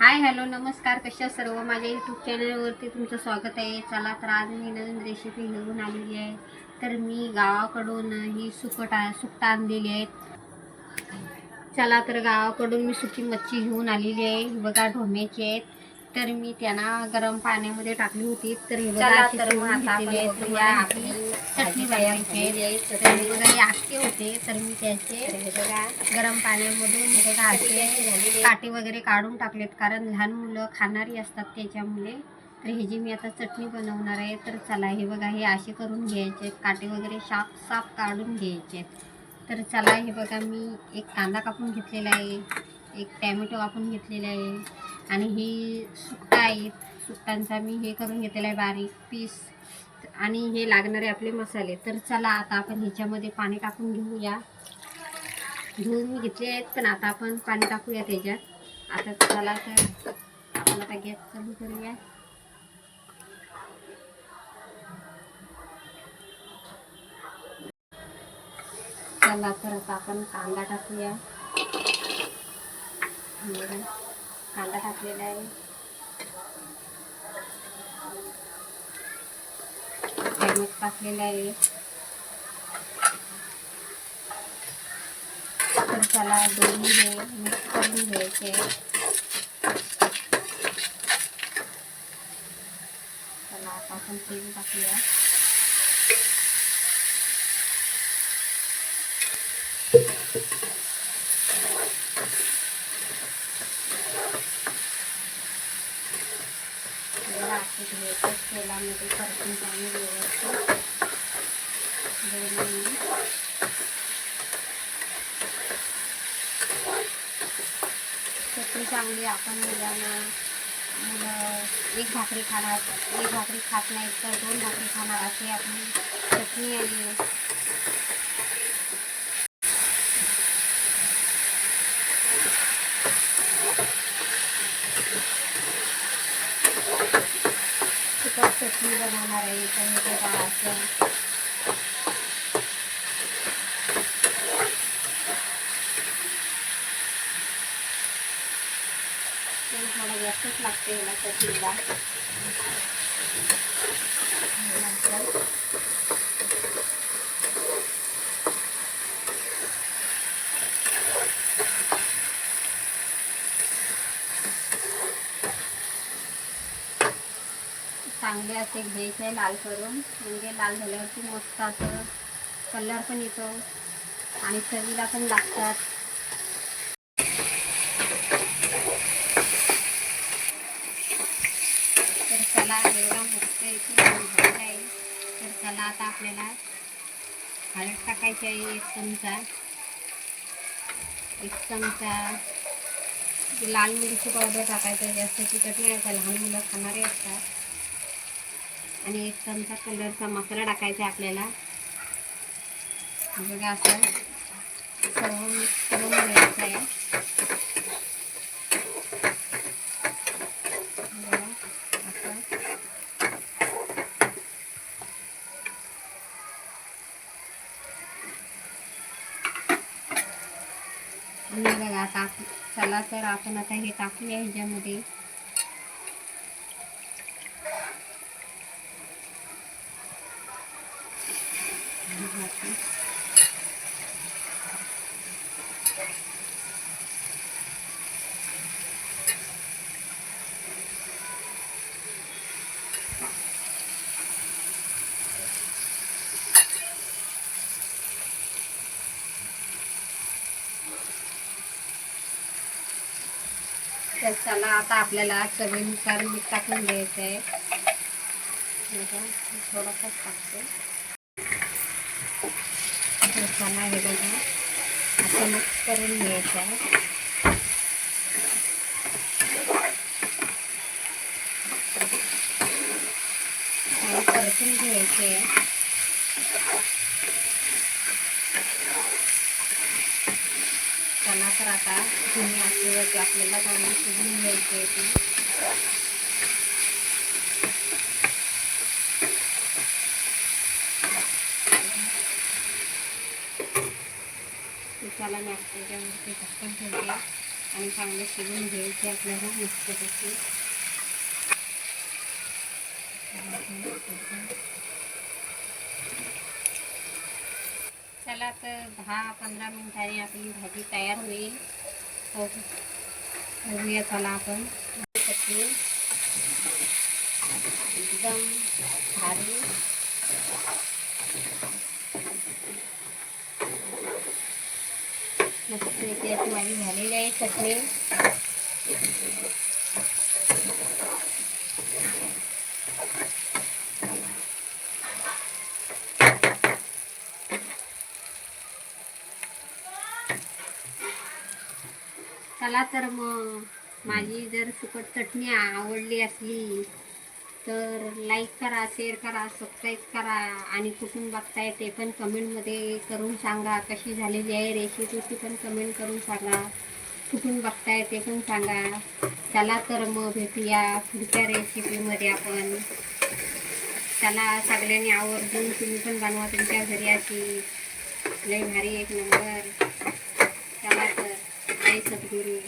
Hi hello नमस्कार. कशा सर्व? माझ्या यूट्यूब चॅनलवरती तुमचं स्वागत आहे. चला तर आज मी नवीन रेसिपी घेऊन आलेली आहे. तर मी गावाकडून ही सुकट सुकटा आणलेली आहेत चला तर गावाकडून मी सुकी मच्छी घेऊन आलेली आहे. बघा ढोम्याची आहेत. तर मी त्यांना गरम पाण्यामध्ये टाकली होती. तर हे बघा अशी घेतलेली आहे. या आपली चटणी तयार बनवायची झालेली आहे. आहे. तर हे बघा हे आटके होते. तर मी त्याचे हे बघा. गरम पाण्यामधून हे बघा असे काटे वगैरे काढून टाकलेत. कारण लहान मुलं खाणारी असतात त्याच्यामुळे. तर हे जी मी आता चटणी बनवणार आहे तर चला हे बघा हे असे करून घ्यायचे आहेत. काटे वगैरे साफ साफ काढून घ्यायचे आहेत. तर चला हे बघा मी एक कांदा कापून घेतलेला आहे. एक टॅमॅटो कापून घेतलेला आहे. आणि ही सुकटा आहेत सुकटांचा मी हे करून घेतलेला आहे बारीक पीस. आणि हे लागणारे आपले मसाले. तर चला आता आपण ह्याच्यामध्ये पाणी टाकून घेऊया. धुवून मी घेतले आहेत पण आता आपण पाणी टाकूया त्याच्यात. आता चला तर आपण आता गॅस चालू करूया. चला तर आता आपण कांदा टाकूया. कांदा टाकलेला आहे. टॅमॅटो टाकलेला आहे. तर त्याला दोन्ही हे मिक्स करून घ्यायचे. त्याला आता आपण तेल टाकूया जरा असं घ्यायचं तेलामध्ये परतून चांगली व्यवस्थित चटणी चांगली आपण मुलांना मुलं एक भाकरी खाणार एक भाकरी खात नाही तर दोन भाकरी खाणार अशी आपण चटणी आणि तिखट चटणी बनवणार आहे तर हे बघा थोडं जास्तच लागते याला चटणीला. नंतर चांगले असे घ्यायचे लाल करून. म्हणजे लाल झाल्यावरती मस्त असं कलर पण येतो. आणि चवीला पण लागतात. तर त्याला एवढा मस्त येते आहे. तर त्याला आता आपल्याला हळद टाकायची आहे एक चमचा. एक चमचा. लाल मिरची पावडर टाकायचं जास्त तिखट नाही आता लहान मुलं खाणारे असतात. आणि एक चमचा कलरचा मसाला टाकायचा आहे आपल्याला. बघा असं सर्व मिक्स करून घ्यायचं आहे. बघा, असं. बघा आता चला तर आपण आता हे टाकूया ह्याच्यामध्ये. तर चला आता आपल्याला चवीनुसार मीठ टाकून घ्यायचं आहे बघा, टाकतो. तर हे बघा. असं मिक्स करून घ्यायचं आहे. परतून घ्यायचे आहे. चला तर आता तुम्ही असल्यावरती आपल्याला चांगली शिजून घ्यायचे आहे. ती त्याला मी त्याच्यावरती झाकण ठेवते आणि चांगले शिजून घ्यायचे आपल्याला मस्तपैकी चला तर दहा पंधरा मिनिटांनी आपली भाजी तयार होईल. बघूया चला आपण. एकदम भारी. इथे अशी माझी झालेली आहे चटणी. चला तर मग माझी जर सुकट चटणी आवडली असली तर लाईक करा शेअर करा सबस्क्राईब करा आणि कुठून बघताय ते पण कमेंटमध्ये करून सांगा. कशी झालेली आहे रेसिपी ती पण कमेंट करून सांगा. कुठून बघताय ते पण सांगा. चला तर मग भेटूया पुढच्या रेसिपीमध्ये आपण. चला सगळ्यांनी आवर्जून तुम्ही पण बनवा तुमच्या घरी अशी. लय भारी एक नंबर चला तर. जय सद्गुरू.